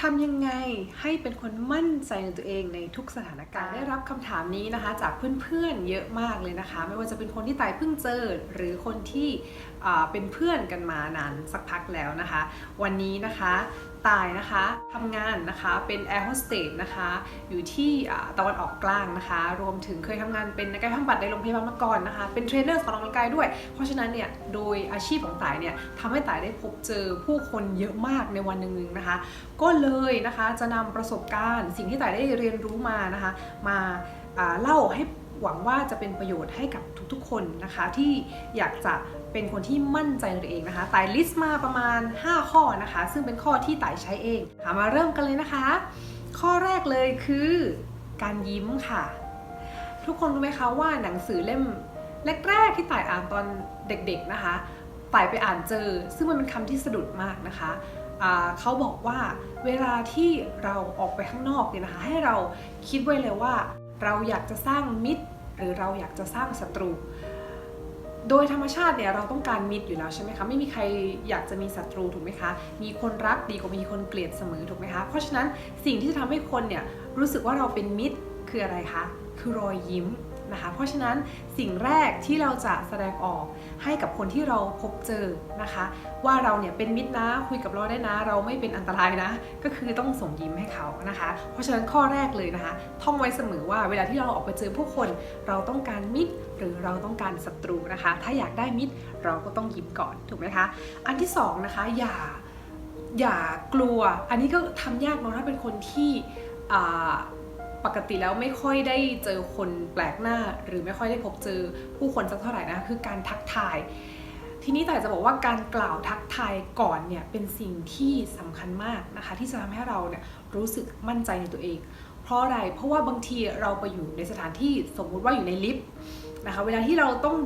ทำยังไงให้เป็นคนมั่นใจในตัวเองในทุกสถานการณ์ได้รับคำถามนี้นะคะ จากเพื่อนๆเยอะมากเลยนะคะ ไม่ว่าจะเป็นคนที่ตายเพิ่งเจอ หรือคนที่อ่าเป็นเพื่อนกันมานานสักพักแล้วนะคะ วันนี้นะคะ ตายนะคะทำงานนะคะเป็นแอร์โฮสเตสนะคะ อยู่ที่ตะวันออกกลางนะคะ รวมถึงเคยทำงานเป็นนักกายภาพบำบัดในโรงพยาบาลมาก่อนนะคะ เป็นเทรนเนอร์สอนออกกำลังกายด้วย เพราะฉะนั้นเนี่ยโดยอาชีพของตายเนี่ยทำให้ตายได้พบเจอผู้คนเยอะมากในวันหนึ่งๆนะคะ ก็เลยนะคะจะนำประสบการณ์ สิ่งที่ตายได้เรียนรู้มานะคะ มาอ่าเล่าให้หวังว่าจะเป็นประโยชน์ให้กับทุกๆ คนนะคะที่อยากจะ เป็นคนที่มั่นใจในตัวเองนะคะตายลิสต์มาประมาณ 5 ข้อนะคะ ซึ่งเป็นข้อที่ตายใช้เองค่ะมาเริ่มกันเลยนะคะ ข้อแรกเลยคือการยิ้มค่ะ ทุกคนรู้ไหมคะว่าหนังสือเล่มแรกๆที่ต่ายอ่านตอนเด็กๆนะคะต่ายไปอ่านเจอ ซึ่งมันเป็นคำที่สะดุดมากนะคะเขาบอกว่าเวลาที่เราออกไปข้างนอกเนี่ยนะคะ ให้เราคิดไว้เลยว่า เราอยากจะสร้างมิตร หรือเราอยากจะสร้างศัตรู โดยธรรมชาติเนี่ยเราต้องการมิตรอยู่แล้วใช่ไหมคะไม่มีใครอยากจะมีศัตรูถูกไหมคะ มีคนรักดีกว่ามีคนเกลียดเสมอถูกไหมคะเพราะฉะนั้นสิ่งที่จะทำให้คนเนี่ยรู้สึกว่าเราเป็นมิตรคืออะไรคะคือรอยยิ้มนะคะเพราะฉะนั้นสิ่งแรกที่เราจะแสดงออกให้กับคนที่เราพบเจอนะคะ ว่าเราเนี่ยเป็นมิตรนะคุยกับเราได้นะ เราไม่เป็นอันตรายนะ ก็คือต้องส่งยิ้มให้เขานะคะ เพราะฉะนั้นข้อแรกเลยนะคะ ท่องไว้เสมอว่าเวลาที่เราออกไปเจอผู้คนเราต้องการมิตร หรือเราต้องการศัตรูนะคะ ถ้าอยากได้มิตรเราก็ต้องยิ้มก่อนถูกไหมคะอันที่สองนะคะอย่าอย่ากลัว อันนี้ก็ทำยากเนอะถ้าเป็นคนที่ปกติแล้วไม่ค่อยได้เจอคนแปลกหน้า หรือไม่ค่อยได้พบเจอผู้คนสักเท่าไหร่นะคือการทักทาย ทีนี้แต่จะบอกว่าการกล่าวทักทายก่อนเนี่ยเป็นสิ่งที่สำคัญมากนะคะ ที่จะทำให้เราเนี่ยรู้สึกมั่นใจในตัวเอง เพราะอะไร เพราะว่าบางทีเราไปอยู่ในสถานที่สมมุติว่าอยู่ในลิฟต์นะคะเวลาที่เราต้อง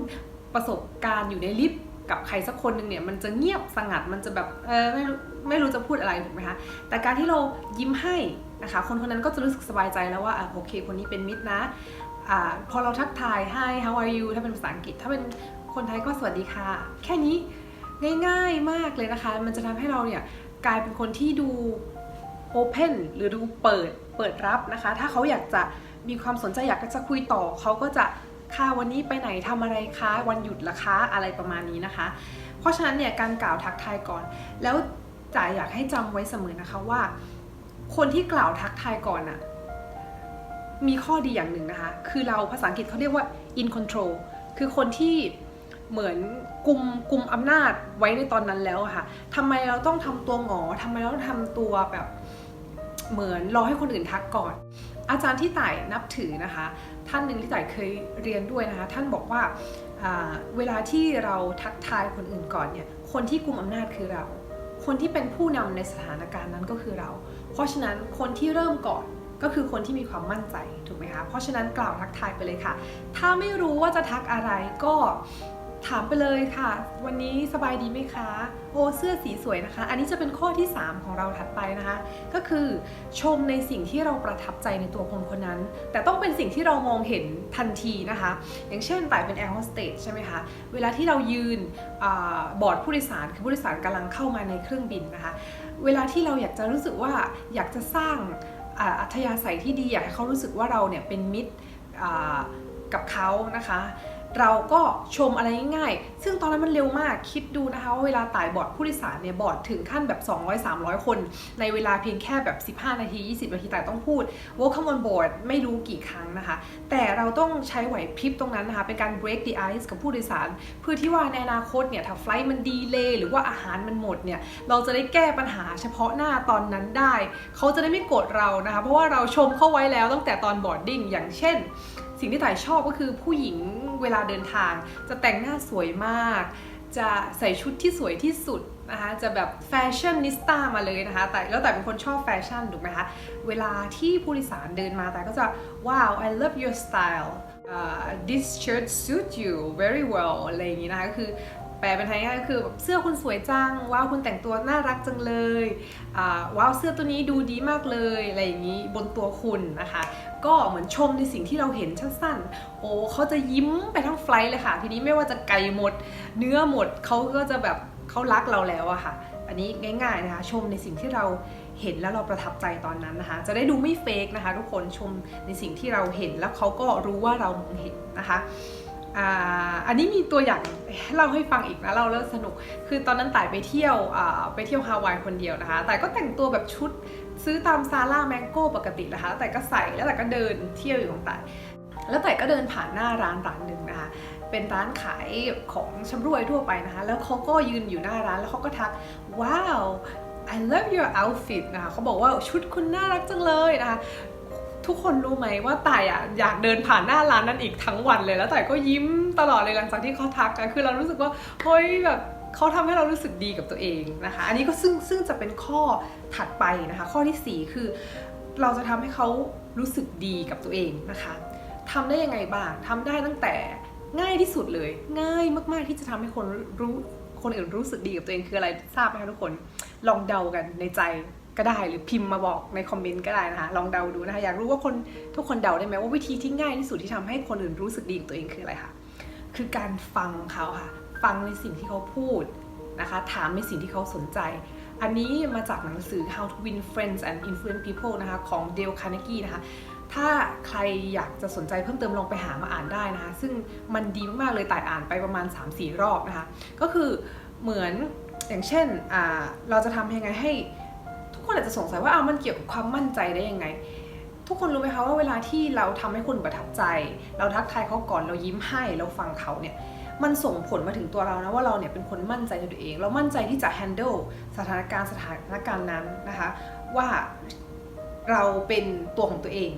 ประสบการณ์อยู่ในลิฟต์กับใครสักคนหนึ่งเนี่ยมันจะเงียบสงัดมันจะแบบเออไม่ไม่รู้จะพูดอะไรถูกไหมคะแต่การที่เรายิ้มให้นะคะคนคนนั้นก็จะรู้สึกสบายใจแล้วว่าอะโอเค คนนี้เป็นมิตรนะอ่าพอเราทักทาย hi how are you ถ้าเป็นภาษาอังกฤษ ถ้าเป็นคนไทยก็สวัสดีค่ะ แค่นี้ง่ายๆมากเลยนะคะ มันจะทำให้เราเนี่ยกลายเป็นคนที่ดู open หรือดูเปิด เปิดรับนะคะ ถ้าเขาอยากจะมีความสนใจอยากจะคุยต่อเขาก็จะค่ะวันนี้ไปไหนทำอะไรคะวันหยุดละคะอะไรประมาณนี้นะคะ เพราะฉะนั้นเนี่ยการกล่าวทักทายก่อน แล้วจ๋าอยากให้จำไว้เสมอนะคะว่า คนที่กล่าวทักทายก่อนอะมีข้อดีอย่างหนึ่งนะคะ คือเราภาษาอังกฤษเขาเรียกว่า in control คือคนที่เหมือนกุมกุมอำนาจไว้ในตอนนั้นแล้วค่ะทำไมเราต้องทำตัวหงอทำไมเราต้องทำตัวแบบ เหมือนรอให้คนอื่นทักก่อน อาจารย์ที่ต่ายนับถือนะคะ ท่านหนึ่งที่ต่ายเคยเรียนด้วยนะคะ ท่านบอกว่าอ่าเวลาที่เราทักทายคนอื่นก่อนเนี่ยคนที่กุมอำนาจคือเรา คนที่เป็นผู้นำในสถานการณ์นั้นก็คือเรา เพราะฉะนั้นคนที่เริ่มก่อนก็คือคนที่มีความมั่นใจถูกไหมคะ เพราะฉะนั้นกล่าวทักทายไปเลยค่ะ ถ้าไม่รู้ว่าจะทักอะไรก็ ถามไปเลยค่ะ วันนี้สบายดีไหมคะ โอ้เสื้อสีสวยนะคะ อันนี้จะเป็นข้อที่ 3 ของเราถัดไปนะคะ ก็คือชมในสิ่งที่เราประทับใจในตัวคนคนนั้น แต่ต้องเป็นสิ่งที่เรามองเห็นทันทีนะคะ อย่างเช่นต่ายเป็นแอร์โฮสเตสใช่ไหมคะ เวลาที่เรายืนอบอร์ดผู้โดยสารคือผู้โดยสารกำลังเข้ามาในเครื่องบินนะคะ เวลาที่เราอยากจะรู้สึกว่าอยากจะสร้างอัธยาศัยที่ดีอยากให้เขารู้สึกว่าเราเนี่ยเป็นมิตรกับเขานะคะ เราก็ชมอะไรง่ายๆ ซึ่งตอนนั้นมันเร็วมาก คิดดูนะคะว่าเวลาต่ายบอร์ดผู้โดยสารเนี่ยบอร์ดถึงขั้นแบบ 200-300 คน ในเวลาเพียงแค่แบบ 15 นาที 20 นาทีต่ายต้องพูด welcome on board ไม่รู้กี่ครั้งนะคะ แต่เราต้องใช้ไหวพริบตรงนั้นนะคะ เป็นการ break the ice กับผู้โดยสาร เพื่อที่ว่าในอนาคตเนี่ยถ้าไฟล์มันดีเลยหรือว่าอาหารมันหมดเนี่ยเราจะได้แก้ปัญหาเฉพาะหน้าตอนนั้นได้ เขาจะได้ไม่โกรธเรานะคะ เพราะว่าเราชมเข้าไว้แล้วตั้งแต่ตอนบอร์ดดิ้งอย่างเช่น สิ่งที่ต่ายชอบก็คือผู้หญิงเวลาเดินทาง จะแต่งหน้าสวยมาก จะใส่ชุดที่สวยที่สุดนะคะจะแบบแฟชั่นนิสต้ามาเลยนะคะแต่แล้วแต่เป็นคนชอบแฟชั่นถูกไหมคะเวลาที่ผู้โดยสารเดินมาแต่ก็จะว้าว I love your style uh, this shirt suit you very well อะไรอย่างนี้นะคะก็คือแปลเป็นไทยง่ายก็คือแบบเสื้อคุณสวยจัง ว้าวคุณแต่งตัวน่ารักจังเลยว้าวเสื้อตัวนี้ดูดีมากเลยอะไรอย่างนี้บนตัวคุณนะคะ ก็เหมือนชมในสิ่งที่เราเห็นสั้นๆ โอ้เขาจะยิ้มไปทั้งไฟล์เลยค่ะ ทีนี้ไม่ว่าจะไก่หมด เนื้อหมดเขาก็จะแบบเขารักเราแล้วอะค่ะ อันนี้ง่ายๆนะคะ ชมในสิ่งที่เราเห็นแล้วเราประทับใจตอนนั้นนะคะ จะได้ดูไม่เฟกนะคะ ทุกคนชมในสิ่งที่เราเห็นแล้วเขาก็รู้ว่าเรามองเห็นนะคะอันนี้มีตัวอย่างให้เล่าให้ฟังอีกนะเราเลิกสนุก คือตอนนั้นต่ายไปเที่ยวไปเที่ยวฮาวายคนเดียวนะคะ แต่ก็แต่งตัวแบบชุด ซื้อตามซาร่าแมงโก้ปกตินะคะ แต่ก็ใส่แล้วแต่ก็เดินเที่ยวอยู่ของต่ายแล้วแต่ก็เดินผ่านหน้าร้านร้านหนึ่งนะคะ เป็นร้านขายของชำรวยทั่วไปนะคะ แล้วเขาก็ยืนอยู่หน้าร้านแล้วเขาก็ทัก ว้าว I love your outfit นะคะเขาบอกว่าชุดคุณน่ารักจังเลยนะคะทุกคนรู้ไหมว่าต่ายอะอยากเดินผ่านหน้าร้านนั้นอีกทั้งวันเลยแล้วต่ก็ยิ้มตลอดเลยหลังจากที่เขาทักอะคือเรารู้สึกว่าเฮ้ยแบบ เขาทำให้เรารู้สึกดีกับตัวเองนะคะ อันนี้ก็ซึ่งซึ่งจะเป็นข้อถัดไปนะคะ ข้อที่สี่คือเราจะทำให้เขารู้สึกดีกับตัวเองนะคะทำได้ยังไงบ้างทำได้ตั้งแต่ง่ายที่สุดเลย ง่ายมากๆที่จะทำให้คนรู้คนอื่นรู้สึกดีกับตัวเองคืออะไรทราบไหมคะทุกคนลองเดากันในใจก็ได้หรือพิมพ์มาบอกในคอมเมนต์ก็ได้นะคะลองเดาดูนะคะอยากรู้ว่าคนทุกคนเดาได้ไหมว่าวิธีที่ง่ายที่สุดที่ทำให้คนอื่นรู้สึกดีกับตัวเองคืออะไรคะคือการฟังเขาค่ะ ฟังในสิ่งที่เขาพูดนะคะถามในสิ่งที่เขาสนใจ อันนี้มาจากหนังสือ How to Win Friends and Influence People นะคะของ Dale Carnegie นะคะถ้าใครอยากจะสนใจเพิ่มเติมลองไปหามาอ่านได้นะคะ ซึ่งมันดีมาก ๆ เลยแต่อ่านไปประมาณ 3-4 รอบนะคะ ก็คือเหมือนอย่างเช่นเราจะทำยังไงให้ ทุกคนอาจจะสงสัยว่าเอ้ามันเกี่ยวกับความมั่นใจได้ยังไง ทุกคนรู้ไหมคะว่าเวลาที่เราทำให้คนประทับใจ เราทักทายเขาก่อนเรายิ้มให้เราฟังเขาเนี่ย มันส่งผลมาถึงตัวเรานะว่าเราเนี่ยเป็นคนมั่นใจในตัวเอง เรามั่นใจที่จะ handle สถานการณ์สถานการณ์นั้นนะคะว่าเราเป็นตัวของตัวเอง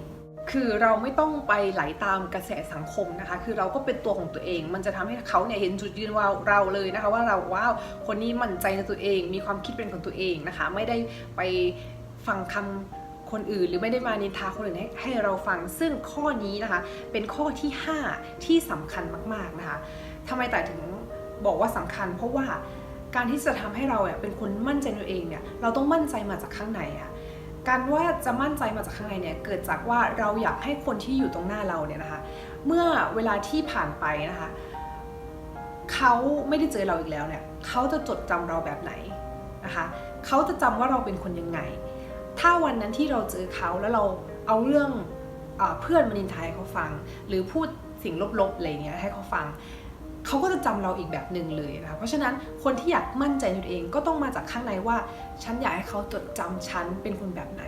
คือเราไม่ต้องไปไหลตามกระแสสังคมนะคะ คือเราก็เป็นตัวของตัวเอง มันจะทำให้เขาเนี่ยเห็นจุดยืนว่าเราเลยนะคะ ว่าเราว้าวคนนี้มั่นใจในตัวเอง มีความคิดเป็นของตัวเองนะคะ ไม่ได้ไปฟังคำคนอื่นหรือไม่ได้มานินทาคนอื่นให้ให้เราฟัง ซึ่งข้อนี้นะคะ เป็นข้อที่ 5 ที่สำคัญมาก ๆนะคะ ทำไมแต่ถึงบอกว่าสำคัญ เพราะว่าการที่จะทำให้เราเป็นคนมั่นใจในตัวเองเนี่ยเราต้องมั่นใจมาจากข้างในค่ะการว่าจะมั่นใจมาจากข้างในเนี่ยเกิดจากว่าเราอยากให้คนที่อยู่ตรงหน้าเราเนี่ยนะคะ เมื่อเวลาที่ผ่านไปนะคะเขาไม่ได้เจอเราอีกแล้วเนี่ยเขาจะจดจำเราแบบไหนนะคะเขาจะจำว่าเราเป็นคนยังไง ถ้าวันนั้นที่เราเจอเขาแล้วเราเอาเรื่องอเพื่อนมานินทาให้เขาฟัง หรือพูดสิ่งลบๆอะไรเงี้ยให้เขาฟัง เขาก็จะจำเราอีกแบบหนึ่งเลยนะคะเพราะฉะนั้นคนที่อยากมั่นใจในตัวเองก็ต้องมาจากข้างในว่าฉันอยากให้เขาจดจำฉันเป็นคนแบบไหน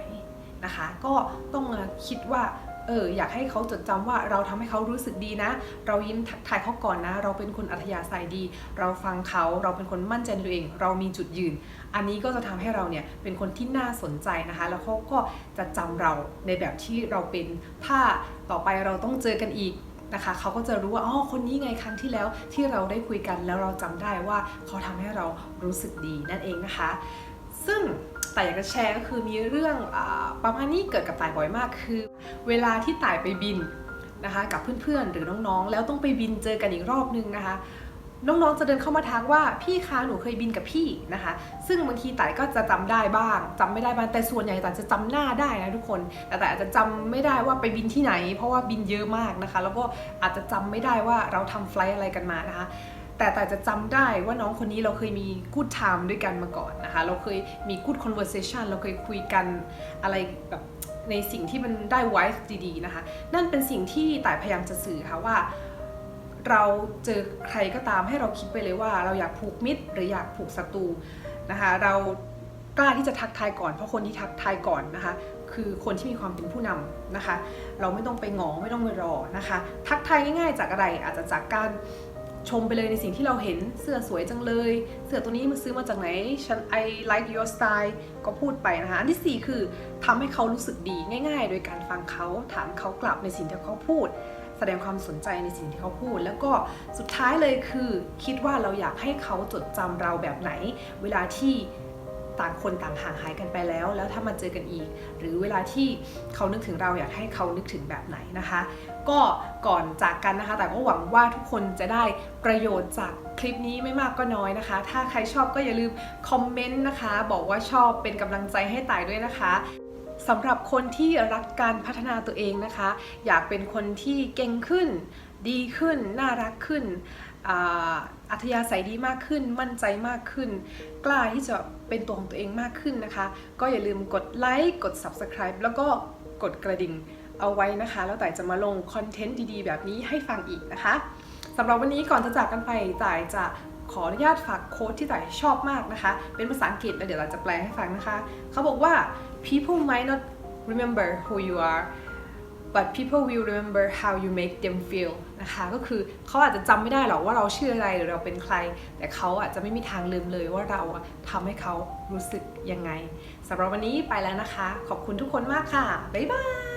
นะคะ ก็ต้องมาคิดว่าเอออยากให้เขาจดจำว่าเราทำให้เขารู้สึกดีนะ เรายิ้มทักทายเขาก่อนนะ เราเป็นคนอัธยาศัยดี เราฟังเขาเราเป็นคนมั่นใจในตัวเอง เรามีจุดยืน อันนี้ก็จะทำให้เราเนี่ยเป็นคนที่น่าสนใจนะคะ แล้วเขาก็จะจำเราในแบบที่เราเป็น ถ้าต่อไปเราต้องเจอกันอีก นะคะเขาก็จะรู้ว่าอ๋อคนนี้ไงครั้งที่แล้วที่เราได้คุยกันแล้วเราจำได้ว่าเขาทำให้เรารู้สึกดีนั่นเองนะคะ ซึ่งแต่อยากจะแชร์ก็คือมีเรื่องอประมาณนี้เกิดกับต่ายบ่อยมากคือ เวลาที่ต่ายไปบินนะคะกับเพื่อนๆหรือน้องๆ แล้วต้องไปบินเจอกันอีกรอบนึงนะคะ น้องๆจะเดินเข้ามาทักว่าพี่คะหนูเคยบินกับพี่นะคะ ซึ่งบางทีต่ายก็จะจำได้บ้างจำไม่ได้บ้างแต่ส่วนใหญ่ต่ายจะจำหน้าได้นะทุกคน แต่แต่อาจจะจำไม่ได้ว่าไปบินที่ไหน เพราะว่าบินเยอะมากนะคะ แล้วก็อาจจะจำไม่ได้ว่าเราทำไฟล์อะไรกันมานะคะแต่แต่จะจำได้ว่าน้องคนนี้เราเคยมี good time ด้วยกันมาก่อนนะคะ เราเคยมี good conversation เราเคยคุยกันอะไรแบบในสิ่งที่มันได้ไว้ดีๆนะคะ นั่นเป็นสิ่งที่ต่ายพยายามจะสื่อค่ะว่า เราเจอใครก็ตามให้เราคิดไปเลยว่า เราอยากผูกมิตรหรืออยากผูกศัตรูนะคะเรากล้าที่จะทักทายก่อน เพราะคนที่ทักทายก่อนนะคะคือคนที่มีความเป็นผู้นำนะคะ เราไม่ต้องไปงอไม่ต้องไปรอนะคะ ทักทายง่ายๆจากอะไรอาจจะจากการชมไปเลยในสิ่งที่เราเห็นเสื้อสวยจังเลย เสื้อตัวนี้มันซื้อมาจากไหนฉัน I like your style ก็พูดไปนะคะอันที่สี่คือทำให้เขารู้สึกดีง่าย ๆ โดยการฟังเขาถามเขากลับในสิ่งที่เขาพูด แสดงความสนใจในสิ่งที่เขาพูด แล้วก็สุดท้ายเลยคือคิดว่าเราอยากให้เขาจดจำเราแบบไหน เวลาที่ต่างคนต่างห่างหายกันไปแล้ว แล้วถ้ามาเจอกันอีก หรือเวลาที่เขานึกถึงเราอยากให้เขานึกถึงแบบไหนนะคะ ก็ก่อนจากกันนะคะ แต่ก็หวังว่าทุกคนจะได้ประโยชน์จากคลิปนี้ไม่มากก็น้อยนะคะ ถ้าใครชอบก็อย่าลืมคอมเมนต์นะคะ บอกว่าชอบเป็นกำลังใจให้ตายด้วยนะคะ สำหรับคนที่รักการพัฒนาตัวเองนะคะ อยากเป็นคนที่เก่งขึ้น ดีขึ้น น่ารักขึ้นอัธยาศัยดีมากขึ้น มั่นใจมากขึ้น กล้าที่จะเป็นตัวของตัวเองมากขึ้นนะคะ ก็อย่าลืมกดไลค์กด Subscribe แล้วก็กดกระดิ่งเอาไว้นะคะ แล้วแต่จะมาลงคอนเทนต์ดีๆ แบบนี้ให้ฟังอีกนะคะสำหรับวันนี้ก่อนจะจากกันไปต่ายจะ ขออนุญาตฝากโค้ดที่ต่ายชอบมากนะคะ เป็นภาษาอังกฤษแล้วเดี๋ยวเราจะแปลให้ฟังนะคะ เขาบอกว่า people might not remember who you are but people will remember how you make them feel นะคะ ก็คือเขาอาจจะจำไม่ได้หรอกว่าเราชื่ออะไรหรือเราเป็นใคร แต่เขาอาจจะไม่มีทางลืมเลยว่าเราทำให้เขารู้สึกยังไงสำหรับวันนี้ไปแล้วนะคะ ขอบคุณทุกคนมากค่ะ บ๊ายบาย